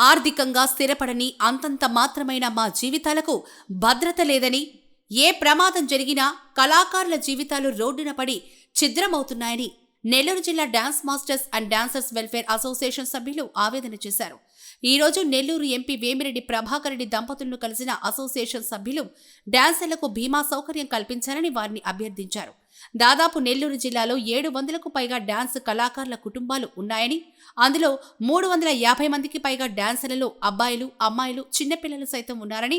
ఆర్థికంగా స్థిరపడని అంతంత మాత్రమైన మా జీవితాలకు భద్రత లేదని ఏ ప్రమాదం జరిగినా కళాకారుల జీవితాలు రోడ్డున పడి ఛిద్రమవుతున్నాయని నెల్లూరు జిల్లా dance masters and dancers welfare association సభ్యులు ఆవేదన చేశారు. ఈ రోజు నెల్లూరు ఎంపీ వేమిరెడ్డి ప్రభాకర్ రెడ్డి దంపతులను కలిసిన అసోసియేషన్ సభ్యులు డాన్సర్లకు బీమా సౌకర్యం కల్పించాలని వారిని అభ్యర్థించారు. దాదాపు నెల్లూరు జిల్లాలో ఏడు వందలకు పైగా డాన్స్ కళాకారుల కుటుంబాలు ఉన్నాయని అందులో మూడు వందల యాభై మందికి పైగా డాన్సర్లలో అబ్బాయిలు అమ్మాయిలు చిన్నపిల్లలు సైతం ఉన్నారని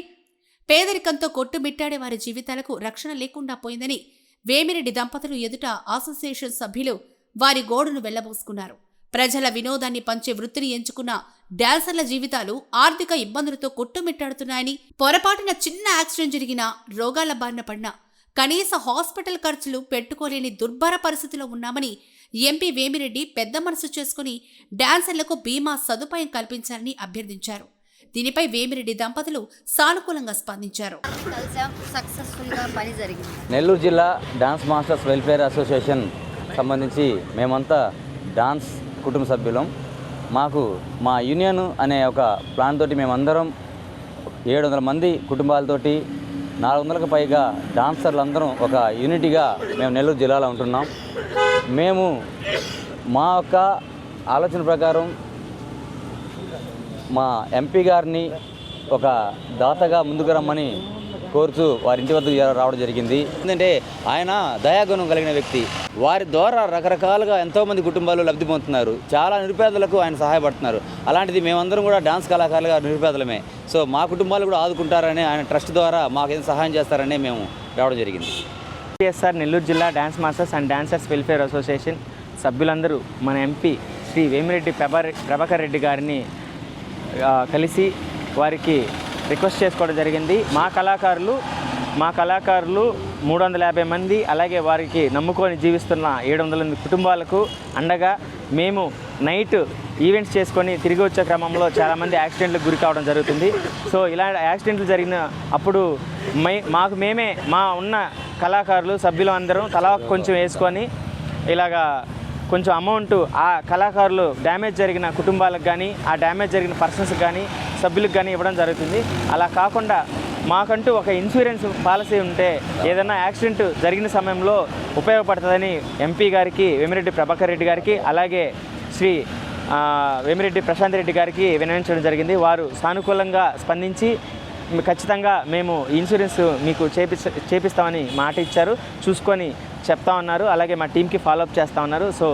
పేదరికంతో కొట్టుమిట్టాడే వారి జీవితాలకు రక్షణ లేకుండా పోయిందని వేమిరెడ్డి దంపతులు ఎదుట అసోసియేషన్ సభ్యులు వారి గోడును వెళ్ళబోసుకున్నారు. ప్రజల వినోదాన్ని పంచే వృత్తిని ఎంచుకున్న డాన్సర్ల జీవితాలు ఆర్థిక ఇబ్బందులతో కొట్టుమిట్టాడుతున్నాయని పొరపాటున చిన్న యాక్సిడెంట్ జరిగినా రోగాల బారిన పడినా కనీస హాస్పిటల్ ఖర్చులు పెట్టుకోలేని దుర్భర పరిస్థితిలో ఉన్నామని ఎంపీ వేమిరెడ్డి పెద్ద మనసు చేసుకుని డాన్సర్లకు బీమా సదుపాయం కల్పించాలని అభ్యర్థించారు. దీనిపై వేమిరెడ్డి దంపతులు సానుకూలంగా స్పందించారు. నెల్లూరు జిల్లా డాన్స్ మాస్టర్స్ వెల్ఫేర్ అసోసియేషన్ సంబంధించి మేమంతా డాన్స్ కుటుంబ సభ్యులం. మాకు మా యూనియన్ అనే ఒక ప్లాన్ తోటి మేమందరం ఏడు వందల మంది కుటుంబాలతోటి నాలుగు వందలకు పైగా డాన్సర్లు అందరం ఒక యూనిటీగా మేము నెల్లూరు జిల్లాలో ఉంటున్నాం. మేము మా యొక్క ఆలోచన ప్రకారం మా ఎంపీ గారిని ఒక దాతగా ముందుకు రమ్మని కోరుతూ వారి ఇంటి వద్దకు రావడం జరిగింది. ఎందుకంటే ఆయన దయాగుణం కలిగిన వ్యక్తి. వారి ద్వారా రకరకాలుగా ఎంతోమంది కుటుంబాలు లబ్ధి పొందుతున్నారు. చాలా నిరుపేదలకు ఆయన సహాయపడుతున్నారు. అలాంటిది మేమందరం కూడా డాన్స్ కళాకారులుగా నిరుపేదలమే. సో మా కుటుంబాలు కూడా ఆదుకుంటారని ఆయన ట్రస్ట్ ద్వారా మాకు ఏం సహాయం చేస్తారని మేము రావడం జరిగింది. టిఎస్ఆర్ నెల్లూరు జిల్లా dance masters and dancers welfare association సభ్యులందరూ మన ఎంపీ శ్రీ వేమిరెడ్డి ప్రభా ప్రభాకర్ రెడ్డి గారిని కలిసి వారికి రిక్వెస్ట్ చేసుకోవడం జరిగింది. మా కళాకారులు మా కళాకారులు మూడు వందల యాభై మంది అలాగే వారికి నమ్ముకొని జీవిస్తున్న ఏడు వందల మంది కుటుంబాలకు అండగా మేము నైట్ ఈవెంట్స్ చేసుకొని తిరిగి వచ్చే క్రమంలో చాలామంది యాక్సిడెంట్లకు గురి కావడం జరుగుతుంది. సో ఇలా యాక్సిడెంట్లు జరిగిన అప్పుడు మై మాకు మేమే మా ఉన్న కళాకారులు సభ్యులు అందరం తలా కొంచెం వేసుకొని ఇలాగా కొంచెం అమౌంట్ ఆ కళాకారులు డ్యామేజ్ జరిగిన కుటుంబాలకు కానీ ఆ డ్యామేజ్ జరిగిన పర్సన్స్కి కానీ సభ్యులకు కానీ ఇవ్వడం జరుగుతుంది. అలా కాకుండా మాకంటూ ఒక ఇన్సూరెన్స్ పాలసీ ఉంటే ఏదైనా యాక్సిడెంట్ జరిగిన సమయంలో ఉపయోగపడుతుందని ఎంపీ గారికి వేమిరెడ్డి ప్రభాకర్ రెడ్డి గారికి అలాగే శ్రీ ఆ, వేమిరెడ్డి ప్రశాంత్ రెడ్డి గారికి వినవించడం జరిగింది. వారు సానుకూలంగా స్పందించి ఖచ్చితంగా మేము ఇన్సూరెన్స్ మీకు చేపిస్త చేపిస్తామని మాట ఇచ్చారు. చూసుకొని చెప్తా ఉన్నారు. అలాగే మా టీంకి ఫాలోఅప్ చేస్తా ఉన్నారు. సో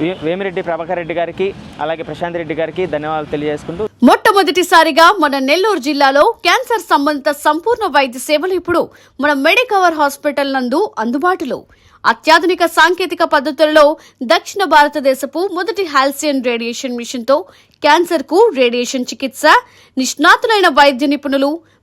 వే- వేమిరెడ్డి ప్రభాకర్ రెడ్డి గారికి అలాగే ప్రశాంత్ రెడ్డి గారికి ధన్యవాదాలు తెలియజేసుకుంటూ మొట్టమొదటిసారిగా మన నెల్లూరు జిల్లాలో క్యాన్సర్ సంబంధిత సంపూర్ణ వైద్య సేవలు ఇప్పుడు మన మెడికవర్ హాస్పిటల్ నందు అందుబాటులో. అత్యాధునిక సాంకేతిక పద్ధతులలో దక్షిణ భారతదేశపు మొదటి హాల్సియన్ రేడియేషన్ మిషన్తో క్యాన్సర్కు రేడియేషన్ చికిత్స నిష్ణాతులైన వైద్య నిపుణులు